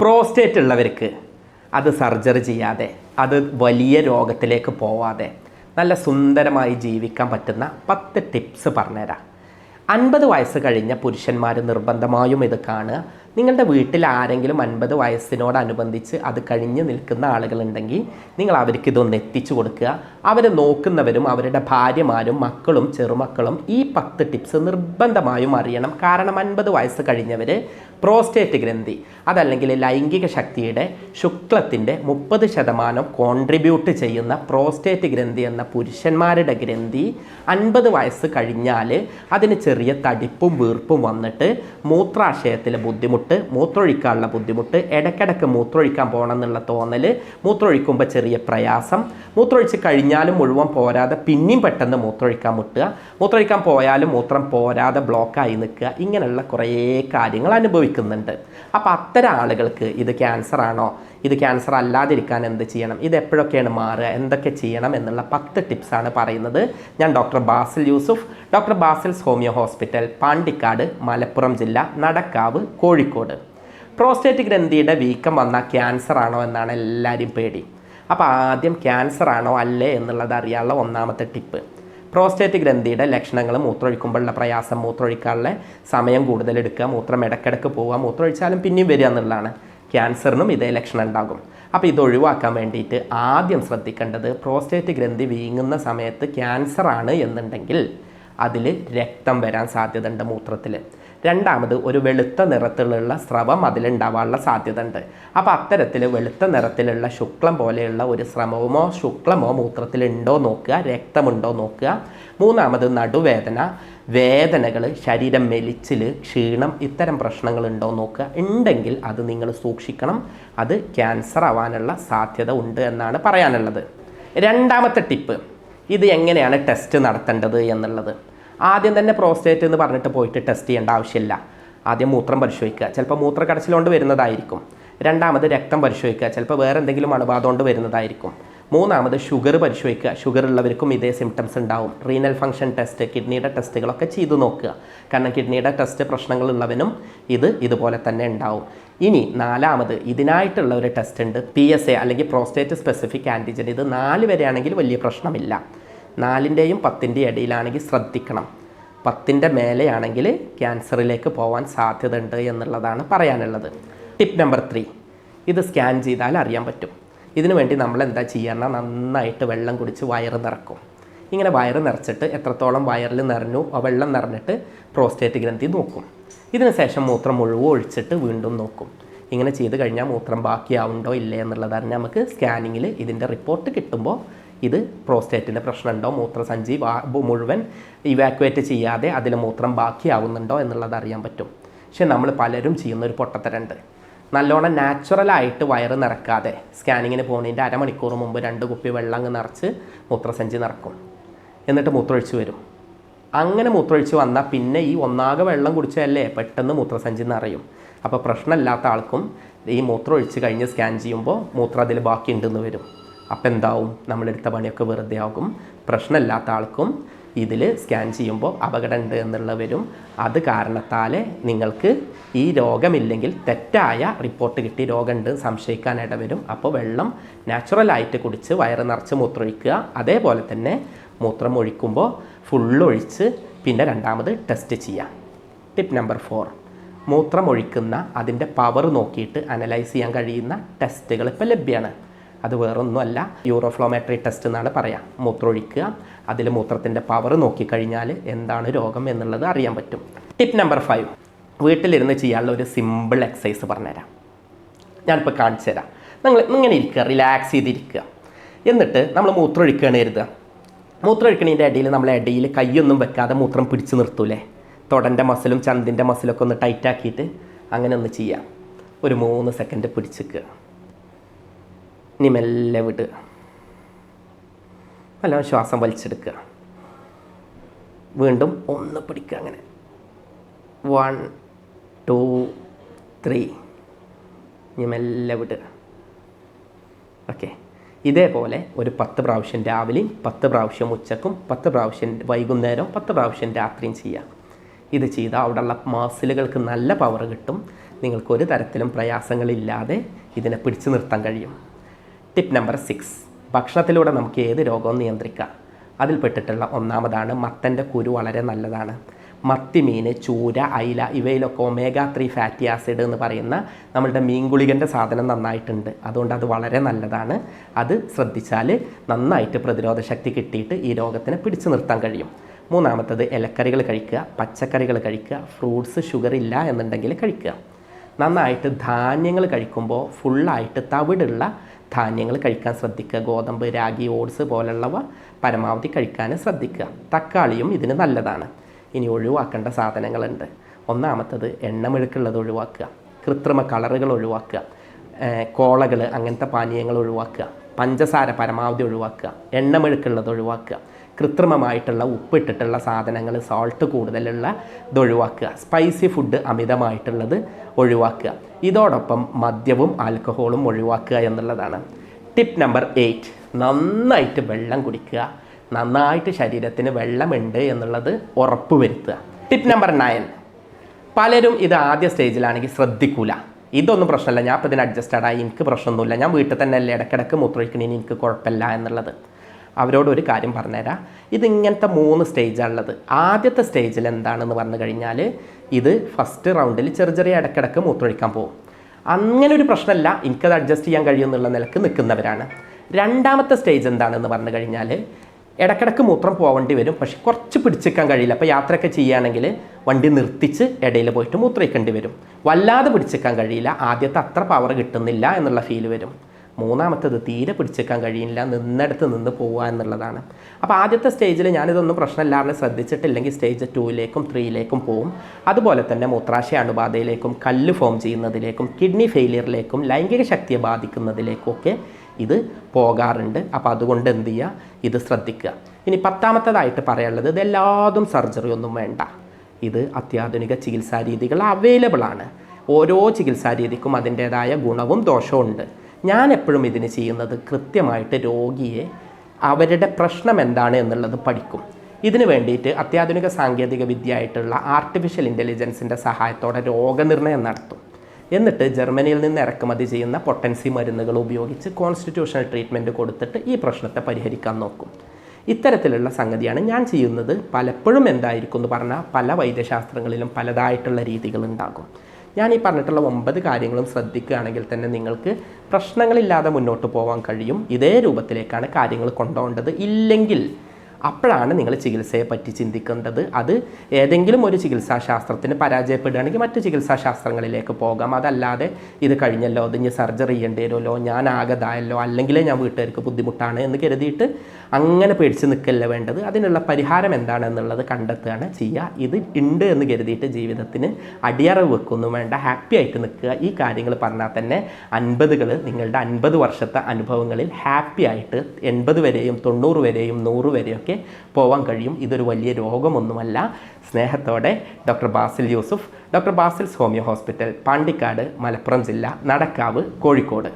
Prostate ഉള്ളവർക്ക് അത് surgery ചെയ്യാതെ അത് വലിയ രോഗത്തിലേക്ക് പോവാതെ നല്ല സുന്ദരമായി ജീവിക്കാൻ പറ്റുന്ന പത്ത് ടിപ്സ് പറഞ്ഞുതരാം. അൻപത് വയസ്സ് കഴിഞ്ഞ പുരുഷന്മാർ നിർബന്ധമായും ഇത് കാണുക. നിങ്ങളുടെ വീട്ടിൽ ആരെങ്കിലും അൻപത് വയസ്സിനോടനുബന്ധിച്ച് അത് കഴിഞ്ഞ് നിൽക്കുന്ന ആളുകളുണ്ടെങ്കിൽ നിങ്ങൾ അവർക്ക് ഇതൊന്ന് എത്തിച്ചു കൊടുക്കുക. അവരെ നോക്കുന്നവരും അവരുടെ ഭാര്യമാരും മക്കളും ചെറുമക്കളും ഈ പത്ത് ടിപ്സ് നിർബന്ധമായും അറിയണം. കാരണം അൻപത് വയസ്സ് കഴിഞ്ഞവർ പ്രോസ്റ്റേറ്റ് ഗ്രന്ഥി അതല്ലെങ്കിൽ ലൈംഗിക ശക്തിയുടെ ശുക്ലത്തിന്റെ മുപ്പത് ശതമാനം കോൺട്രിബ്യൂട്ട് ചെയ്യുന്ന പ്രോസ്റ്റേറ്റ് ഗ്രന്ഥി എന്ന പുരുഷന്മാരുടെ ഗ്രന്ഥി അൻപത് വയസ്സ് കഴിഞ്ഞാൽ അതിന് ചെറിയ തടിപ്പും വീർപ്പും വന്നിട്ട് മൂത്രാശയത്തിലെ ബുദ്ധിമുട്ട് മൂത്രമൊഴിക്കാനുള്ള ബുദ്ധിമുട്ട് ഇടയ്ക്കിടയ്ക്ക് മൂത്രമൊഴിക്കാൻ പോകണം എന്നുള്ള തോന്നൽ മൂത്രമൊഴിക്കുമ്പോൾ ചെറിയ പ്രയാസം മൂത്രമൊഴിച്ച് കഴിഞ്ഞാലും മുഴുവൻ പോരാതെ പിന്നെയും പെട്ടെന്ന് മൂത്രമൊഴിക്കാൻ മുട്ടുക മൂത്രമൊഴിക്കാൻ പോയാലും മൂത്രം പോരാതെ ബ്ലോക്കായി നിൽക്കുക ഇങ്ങനെയുള്ള കുറേ കാര്യങ്ങൾ അനുഭവിക്കുന്നുണ്ട്. അപ്പോൾ അത്തരം ആളുകൾക്ക് ഇത് ക്യാൻസർ ആണോ? ഇത് ക്യാൻസർ അല്ലാതിരിക്കാൻ എന്ത് ചെയ്യണം? ഇത് എപ്പോഴൊക്കെയാണ് മാറുക? എന്തൊക്കെ ചെയ്യണം എന്നുള്ള പത്ത് ടിപ്സാണ് പറയുന്നത്. ഞാൻ doctor Basil Yusuf doctor Basil's homoeo hospital Pandikkad Malappuram ജില്ല നടക്കാവ് കോഴിക്കോട്. പ്രോസ്റ്റേറ്റ് ഗ്രന്ഥിയുടെ വീക്കം വന്ന ക്യാൻസർ ആണോ എന്നാണ് എല്ലാവരും പേടി. അപ്പോൾ ആദ്യം ക്യാൻസർ ആണോ അല്ലേ എന്നുള്ളത് അറിയാനുള്ള ഒന്നാമത്തെ ടിപ്പ് പ്രോസ്റ്റേറ്റ് ഗ്രന്ഥിയുടെ ലക്ഷണങ്ങൾ മൂത്രമൊഴിക്കുമ്പോഴുള്ള പ്രയാസം മൂത്രമൊഴിക്കാനുള്ള സമയം കൂടുതൽ എടുക്കുക മൂത്രം ഇടക്കിടക്ക് പോവുക മൂത്രമൊഴിച്ചാലും പിന്നെയും വരിക എന്നുള്ളതാണ്. ക്യാൻസറിനും ഇതേ ലക്ഷണം ഉണ്ടാകും അപ്പോൾ ഇത് ഒഴിവാക്കാൻ വേണ്ടിയിട്ട് ആദ്യം ശ്രദ്ധിക്കേണ്ടത് പ്രോസ്റ്റേറ്റ് ഗ്രന്ഥി വീങ്ങുന്ന സമയത്ത് ക്യാൻസറാണ് എന്നുണ്ടെങ്കിൽ അതിൽ രക്തം വരാൻ സാധ്യതയുണ്ട് മൂത്രത്തിൽ. രണ്ടാമത് ഒരു വെളുത്ത നിറത്തിലുള്ള സ്രവം അതിലുണ്ടാവാനുള്ള സാധ്യത ഉണ്ട് അപ്പോൾ അത്തരത്തിൽ വെളുത്ത നിറത്തിലുള്ള ശുക്ലം പോലെയുള്ള ഒരു സ്രവമോ ശുക്ലമോ മൂത്രത്തിലുണ്ടോ നോക്കുക രക്തമുണ്ടോ നോക്കുക. മൂന്നാമത് നടുവേദന വേദനകൾ ശരീരം മെലിച്ചിൽ ക്ഷീണം ഇത്തരം പ്രശ്നങ്ങളുണ്ടോ നോക്കുക. ഉണ്ടെങ്കിൽ അത് നിങ്ങൾ സൂക്ഷിക്കണം. അത് ക്യാൻസർ ആവാനുള്ള സാധ്യത ഉണ്ട് എന്നാണ് പറയാനുള്ളത്. രണ്ടാമത്തെ ടിപ്പ് ഇത് എങ്ങനെയാണ് ടെസ്റ്റ് നടത്തേണ്ടത് എന്നുള്ളത്. ആദ്യം തന്നെ പ്രോസ്റ്റേറ്റ് എന്ന് പറഞ്ഞിട്ട് പോയിട്ട് ടെസ്റ്റ് ചെയ്യേണ്ട ആവശ്യമില്ല. ആദ്യം മൂത്രം പരിശോധിക്കുക. ചിലപ്പോൾ മൂത്രക്കടച്ചിലുകൊണ്ട് വരുന്നതായിരിക്കും. രണ്ടാമത് രക്തം പരിശോധിക്കുക. ചിലപ്പോൾ വേറെ എന്തെങ്കിലും അണുബാധ കൊണ്ട് വരുന്നതായിരിക്കും. മൂന്നാമത് ഷുഗർ പരിശോധിക്കുക. ഷുഗർ ഉള്ളവർക്കും ഇതേ സിംറ്റംസ് ഉണ്ടാവും. റീനൽ ഫംഗ്ഷൻ ടെസ്റ്റ് കിഡ്നിയുടെ ടെസ്റ്റുകളൊക്കെ ചെയ്തു നോക്കുക. കാരണം കിഡ്നിയുടെ ടെസ്റ്റ് പ്രശ്നങ്ങളുള്ളവനും ഇത് ഇതുപോലെ തന്നെ ഉണ്ടാവും. ഇനി നാലാമത് ഇതിനായിട്ടുള്ള ഒരു ടെസ്റ്റ് ഉണ്ട്. പി എസ് എ അല്ലെങ്കിൽ പ്രോസ്റ്റേറ്റ് സ്പെസിഫിക് ആന്റിജൻ ഇത് നാല് വരെയാണെങ്കിൽ വലിയ പ്രശ്നമില്ല. നാലിന്റെയും പത്തിന്റെയും ഇടയിലാണെങ്കിൽ ശ്രദ്ധിക്കണം. പത്തിന്റെ മേലെയാണെങ്കിൽ ക്യാൻസറിലേക്ക് പോകാൻ സാധ്യത ഉണ്ട് എന്നുള്ളതാണ് പറയാനുള്ളത്. Tip number three. ഇത് സ്കാൻ ചെയ്താൽ അറിയാൻ പറ്റും. ഇതിനു വേണ്ടി നമ്മൾ എന്താ ചെയ്യണം നന്നായിട്ട് വെള്ളം കുടിച്ച് വയറ് നിറക്കും. ഇങ്ങനെ വയറ് നിറച്ചിട്ട് എത്രത്തോളം വയറിൽ നിറഞ്ഞു ആ വെള്ളം നിറഞ്ഞിട്ട് പ്രോസ്റ്റേറ്റ് ഗ്രന്ഥി നോക്കും. ഇതിന് ശേഷം മൂത്രം മുഴുവൻ ഒഴിച്ചിട്ട് വീണ്ടും നോക്കും. ഇങ്ങനെ ചെയ്ത് കഴിഞ്ഞാൽ മൂത്രം ബാക്കിയാവുണ്ടോ ഇല്ലേ എന്നുള്ളതാണ് നമുക്ക് സ്കാനിങ്ങിൽ ഇതിന്റെ റിപ്പോർട്ട് കിട്ടുമ്പോൾ ഇത് പ്രോസ്റ്റേറ്റിന്റെ പ്രശ്നമുണ്ടോ? മൂത്രസഞ്ചി മുഴുവൻ ഇവാക്വേറ്റ് ചെയ്യാതെ അതിൽ മൂത്രം ബാക്കിയാവുന്നുണ്ടോ എന്നുള്ളത് അറിയാൻ പറ്റും. പക്ഷെ നമ്മൾ പലരും ചെയ്യുന്ന ഒരു പൊട്ടത്തരണ്ട് നല്ലോണം നാച്ചുറലായിട്ട് വയറ് നിറക്കാതെ സ്കാനിങ്ങിന് പോകുന്നതിന്റെ അരമണിക്കൂർ മുമ്പ് രണ്ട് കുപ്പി വെള്ളം അങ്ങ് നിറച്ച് മൂത്രസഞ്ചി നിറക്കും. എന്നിട്ട് മൂത്രമൊഴിച്ച് വരും. അങ്ങനെ മൂത്രമൊഴിച്ച് വന്നാൽ പിന്നെ ഈ ഒന്നാകെ വെള്ളം കുടിച്ചതല്ലേ? പെട്ടെന്ന് മൂത്രസഞ്ചി നിറയും. അപ്പോൾ പ്രശ്നമില്ലാത്ത ആൾക്കും ഈ മൂത്രമൊഴിച്ച് കഴിഞ്ഞ് സ്കാൻ ചെയ്യുമ്പോൾ മൂത്രം അതിൽ ബാക്കിയുണ്ടെന്ന് വരും. അപ്പം എന്താവും? നമ്മളെടുത്ത പണിയൊക്കെ വെറുതെ ആകും. പ്രശ്നമില്ലാത്ത ആൾക്കും ഇതിൽ സ്കാൻ ചെയ്യുമ്പോൾ അപകടമുണ്ട് എന്നുള്ള വരും. അത് കാരണത്താൽ നിങ്ങൾക്ക് ഈ രോഗമില്ലെങ്കിൽ തെറ്റായ റിപ്പോർട്ട് കിട്ടി രോഗമുണ്ട് സംശയിക്കാൻ ഇടവരും അപ്പോൾ വെള്ളം നാച്ചുറലായിട്ട് കുടിച്ച് വയറ് നിറച്ച് മൂത്രമൊഴിക്കുക. അതേപോലെ തന്നെ മൂത്രം ഒഴിക്കുമ്പോൾ ഫുള്ളൊഴിച്ച് പിന്നെ രണ്ടാമത് ടെസ്റ്റ് ചെയ്യാം. ടിപ്പ് നമ്പർ ഫോർ മൂത്രം ഒഴിക്കുന്ന അതിന്റെ പവർ നോക്കിയിട്ട് അനലൈസ് ചെയ്യാൻ കഴിയുന്ന ടെസ്റ്റുകൾ ഇപ്പോൾ ലഭ്യമാണ് അത് വേറൊന്നുമല്ല. യൂറോഫ്ലോമെട്രി ടെസ്റ്റ് എന്നാണ് പറയാം. മൂത്രം ഒഴിക്കുക അതിൽ മൂത്രത്തിന്റെ പവർ നോക്കിക്കഴിഞ്ഞാൽ എന്താണ് രോഗം എന്നുള്ളത് അറിയാൻ പറ്റും. ടിപ്പ് നമ്പർ ഫൈവ് വീട്ടിലിരുന്ന് ചെയ്യാനുള്ള ഒരു സിമ്പിൾ എക്സസൈസ് പറഞ്ഞുതരാം. ഞാനിപ്പോൾ കാണിച്ചു തരാം നിങ്ങൾ ഇങ്ങനെ ഇരിക്കുക റിലാക്സ് ചെയ്തിരിക്കുക. എന്നിട്ട് നമ്മൾ മൂത്രം ഒഴിക്കുകയാണ് കരുതുക. മൂത്രം ഒഴിക്കണതിന്റെ ഇടയിൽ നമ്മൾ ഇടയിൽ കൈയൊന്നും വെക്കാതെ മൂത്രം പിടിച്ചു നിർത്തൂലേ. തൊടന്റെ മസിലും ചന്തിന്റെ മസിലൊക്കെ ഒന്ന് ടൈറ്റാക്കിയിട്ട് അങ്ങനെ ഒന്ന് ചെയ്യാം. ഒരു മൂന്ന് സെക്കൻഡ് പിടിച്ചിക്കുക ഇനി മെല്ലെ വിടുക നല്ല ശ്വാസം വലിച്ചെടുക്കുക. വീണ്ടും ഒന്ന് പിടിക്കുക അങ്ങനെ. One two three. ഇനി മെല്ലെ വിടുക ഓക്കെ. ഇതേപോലെ ഒരു പത്ത് പ്രാവശ്യം രാവിലെയും പത്ത് പ്രാവശ്യം ഉച്ചക്കും പത്ത് പ്രാവശ്യം വൈകുന്നേരം പത്ത് പ്രാവശ്യം രാത്രിയും ചെയ്യാം ഇത് ചെയ്താൽ അവിടെയുള്ള മസിലുകൾക്ക് നല്ല പവർ കിട്ടും. നിങ്ങൾക്ക് ഒരു തരത്തിലും പ്രയാസങ്ങളില്ലാതെ ഇതിനെ പിടിച്ചു നിർത്താൻ കഴിയും. ടിപ്പ് നമ്പർ സിക്സ് ഭക്ഷണത്തിലൂടെ നമുക്ക് ഏത് രോഗവും നിയന്ത്രിക്കാം. അതിൽപ്പെട്ടിട്ടുള്ള ഒന്നാമതാണ് മത്തന്റെ കുരു വളരെ നല്ലതാണ്. മത്തിമീൻ ചൂര അയില ഇവയിലൊക്കെ ഒമേഗ ത്രീ ഫാറ്റി ആസിഡ് എന്ന് പറയുന്ന നമ്മളുടെ മീൻഗുളികന്റെ സാധനം നന്നായിട്ടുണ്ട്. അതുകൊണ്ട് അത് വളരെ നല്ലതാണ്. അത് ശ്രദ്ധിച്ചാൽ നന്നായിട്ട് പ്രതിരോധ ശക്തി കിട്ടിയിട്ട് ഈ രോഗത്തിനെ പിടിച്ചു നിർത്താൻ കഴിയും. മൂന്നാമത്തത് ഇലക്കറികൾ കഴിക്കുക പച്ചക്കറികൾ കഴിക്കുക ഫ്രൂട്ട്സ് ഷുഗർ ഇല്ല എന്നുണ്ടെങ്കിൽ കഴിക്കുക. നന്നായിട്ട് ധാന്യങ്ങൾ കഴിക്കുമ്പോൾ ഫുള്ളായിട്ട് തവിടുള്ള ധാന്യങ്ങൾ കഴിക്കാൻ ശ്രദ്ധിക്കുക. ഗോതമ്പ് രാഗി ഓട്സ് പോലുള്ളവ പരമാവധി കഴിക്കാൻ ശ്രദ്ധിക്കുക. തക്കാളിയും ഇതിന് നല്ലതാണ്. ഇനി ഒഴിവാക്കേണ്ട സാധനങ്ങളുണ്ട്. ഒന്നാമത്തത് എണ്ണമെഴുക്കുള്ളത് ഒഴിവാക്കുക. കൃത്രിമ കളറുകൾ ഒഴിവാക്കുക. കോളകൾ അങ്ങനത്തെ പാനീയങ്ങൾ ഒഴിവാക്കുക. പഞ്ചസാര പരമാവധി ഒഴിവാക്കുക. എണ്ണമെഴുക്കുള്ളത് ഒഴിവാക്കുക. കൃത്രിമമായിട്ടുള്ള ഉപ്പിട്ടിട്ടുള്ള സാധനങ്ങൾ സോൾട്ട് കൂടുതലുള്ള ഇത് ഒഴിവാക്കുക. സ്പൈസി ഫുഡ് അമിതമായിട്ടുള്ളത് ഒഴിവാക്കുക. ഇതോടൊപ്പം മദ്യവും ആൽക്കഹോളും ഒഴിവാക്കുക എന്നുള്ളതാണ്. ടിപ്പ് നമ്പർ എയ്റ്റ് നന്നായിട്ട് വെള്ളം കുടിക്കുക. നന്നായിട്ട് ശരീരത്തിന് വെള്ളമുണ്ട് എന്നുള്ളത് ഉറപ്പ് വരുത്തുക. ടിപ്പ് നമ്പർ നയൻ പലരും ഇത് ആദ്യ സ്റ്റേജിലാണെങ്കിൽ ശ്രദ്ധിക്കൂല. ഇതൊന്നും പ്രശ്നമല്ല. ഞാൻ ഇപ്പോൾ ഇതിന് അഡ്ജസ്റ്റഡ് ആയി. എനിക്ക് പ്രശ്നമൊന്നുമില്ല. ഞാൻ വീട്ടിൽ തന്നെ അല്ലേ ഇടയ്ക്കിടയ്ക്ക് മൂത്രമൊഴിക്കണേന് എനിക്ക് കുഴപ്പമില്ല എന്നുള്ളത്. അവരോട് ഒരു കാര്യം പറഞ്ഞുതരാം. ഇതിങ്ങനത്തെ മൂന്ന് സ്റ്റേജാണ് ഉള്ളത്. ആദ്യത്തെ സ്റ്റേജിൽ എന്താണെന്ന് പറഞ്ഞു കഴിഞ്ഞാൽ ഇത് ഫസ്റ്റ് റൗണ്ടിൽ ചെറിയ ചെറിയ ഇടയ്ക്കിടയ്ക്ക് മൂത്തൊഴിക്കാൻ പോകും. അങ്ങനെ ഒരു പ്രശ്നമല്ല. എനിക്കത് അഡ്ജസ്റ്റ് ചെയ്യാൻ കഴിയുമെന്നുള്ള നിലയ്ക്ക് നിൽക്കുന്നവരാണ്. രണ്ടാമത്തെ സ്റ്റേജ് എന്താണെന്ന് പറഞ്ഞു കഴിഞ്ഞാൽ ഇടക്കിടക്ക് മൂത്രം പോകേണ്ടി വരും. പക്ഷെ കുറച്ച് പിടിച്ചേക്കാൻ കഴിയില്ല. അപ്പോൾ യാത്രയൊക്കെ ചെയ്യുകയാണെങ്കിൽ വണ്ടി നിർത്തിച്ച് ഇടയിൽ പോയിട്ട് മൂത്രയിക്കേണ്ടി വരും. വല്ലാതെ പിടിച്ചേക്കാൻ കഴിയില്ല. ആദ്യത്തെ അത്ര പവർ കിട്ടുന്നില്ല എന്നുള്ള ഫീൽ വരും. മൂന്നാമത്തത് തീരെ പിടിച്ചേക്കാൻ കഴിയില്ല നിന്നിടത്ത് നിന്ന് പോവുക എന്നുള്ളതാണ്. അപ്പോൾ ആദ്യത്തെ സ്റ്റേജിൽ ഞാനിതൊന്നും പ്രശ്നമില്ലാതെ ശ്രദ്ധിച്ചിട്ടില്ലെങ്കിൽ സ്റ്റേജ് ടൂയിലേക്കും ത്രീയിലേക്കും പോവും. അതുപോലെ തന്നെ മൂത്രാശയ അണുബാധയിലേക്കും കല്ല് ഫോം ചെയ്യുന്നതിലേക്കും കിഡ്നി ഫെയിലിയറിലേക്കും ലൈംഗിക ശക്തിയെ ബാധിക്കുന്നതിലേക്കും ഒക്കെ ഇത് പോകാറുണ്ട്. അപ്പോൾ അതുകൊണ്ട് എന്ത് ചെയ്യുക ഇത് ശ്രദ്ധിക്കുക. ഇനി പത്താമത്തതായിട്ട് പറയാനുള്ളത് ഇത് എല്ലാതും സർജറി ഒന്നും വേണ്ട. ഇത് അത്യാധുനിക ചികിത്സാ രീതികൾ അവൈലബിൾ ആണ് ഓരോ ചികിത്സാ രീതിക്കും അതിന്റേതായ ഗുണവും ദോഷവും ഉണ്ട് ഞാൻ എപ്പോഴും ഇതിന് ചെയ്യുന്നത് കൃത്യമായിട്ട് രോഗിയെ അവരുടെ പ്രശ്നം എന്താണ് എന്നുള്ളത് പഠിക്കും. ഇതിന് വേണ്ടിയിട്ട് അത്യാധുനിക സാങ്കേതിക വിദ്യയായിട്ടുള്ള ആർട്ടിഫിഷ്യൽ ഇന്റലിജൻസിന്റെ സഹായത്തോടെ രോഗനിർണയം നടത്തും. എന്നിട്ട് ജർമ്മനിയിൽ നിന്ന് ഇറക്കുമതി ചെയ്യുന്ന പൊട്ടൻസി മരുന്നുകൾ ഉപയോഗിച്ച് കോൺസ്റ്റിറ്റ്യൂഷണൽ ട്രീറ്റ്മെന്റ് കൊടുത്തിട്ട് ഈ പ്രശ്നത്തെ പരിഹരിക്കാൻ നോക്കും. ഇത്തരത്തിലുള്ള സംഗതിയാണ് ഞാൻ ചെയ്യുന്നത്. പലപ്പോഴും എന്തായിരിക്കും എന്ന് പറഞ്ഞാൽ പല വൈദ്യശാസ്ത്രങ്ങളിലും പലതായിട്ടുള്ള രീതികളുണ്ടാകും ഞാൻ ഈ പറഞ്ഞിട്ടുള്ള ഒമ്പത് കാര്യങ്ങളും ശ്രദ്ധിക്കുകയാണെങ്കിൽ തന്നെ നിങ്ങൾക്ക് പ്രശ്നങ്ങളില്ലാതെ മുന്നോട്ട് പോകാൻ കഴിയും. ഇതേ രൂപത്തിലേക്കാണ് കാര്യങ്ങൾ കൊണ്ടുപോകേണ്ടത്. ഇല്ലെങ്കിൽ അപ്പോഴാണ് നിങ്ങൾ ചികിത്സയെ പറ്റി ചിന്തിക്കേണ്ടത്. അത് ഏതെങ്കിലും ഒരു ചികിത്സാശാസ്ത്രത്തിന് പരാജയപ്പെടുകയാണെങ്കിൽ മറ്റ് ചികിത്സാശാസ്ത്രങ്ങളിലേക്ക് പോകാം. അതല്ലാതെ ഇത് കഴിഞ്ഞല്ലോ അത് ഇനി സർജറി ചെയ്യേണ്ടി വരുമല്ലോ ഞാൻ ആകതായല്ലോ അല്ലെങ്കിൽ ഞാൻ വീട്ടുകാർക്ക് ബുദ്ധിമുട്ടാണ് എന്ന് കരുതിയിട്ട് അങ്ങനെ പേടിച്ച് നിൽക്കല്ല വേണ്ടത്? അതിനുള്ള പരിഹാരം എന്താണെന്നുള്ളത് കണ്ടെത്തുകയാണ് ചെയ്യുക. ഇത് ഉണ്ട് എന്ന് കരുതിയിട്ട് ജീവിതത്തിന് അടിയറവ് വെക്കൊന്നും വേണ്ട. ഹാപ്പി ആയിട്ട് നിൽക്കുക. ഈ കാര്യങ്ങൾ പറഞ്ഞാൽ തന്നെ അൻപതുകൾ നിങ്ങളുടെ അൻപത് വർഷത്തെ അനുഭവങ്ങളിൽ ഹാപ്പി ആയിട്ട് എൺപത് വരെയും തൊണ്ണൂറ് വരെയും നൂറ് വരെയും ഒക്കെ പോവാൻ കഴിയും. ഇതൊരു വലിയ രോഗമൊന്നുമല്ല. സ്നേഹത്തോടെ doctor Basil Yusuf doctor Basil's homoeo hospital Pandikkad Malappuram ജില്ല നടക്കാവ് കോഴിക്കോട്.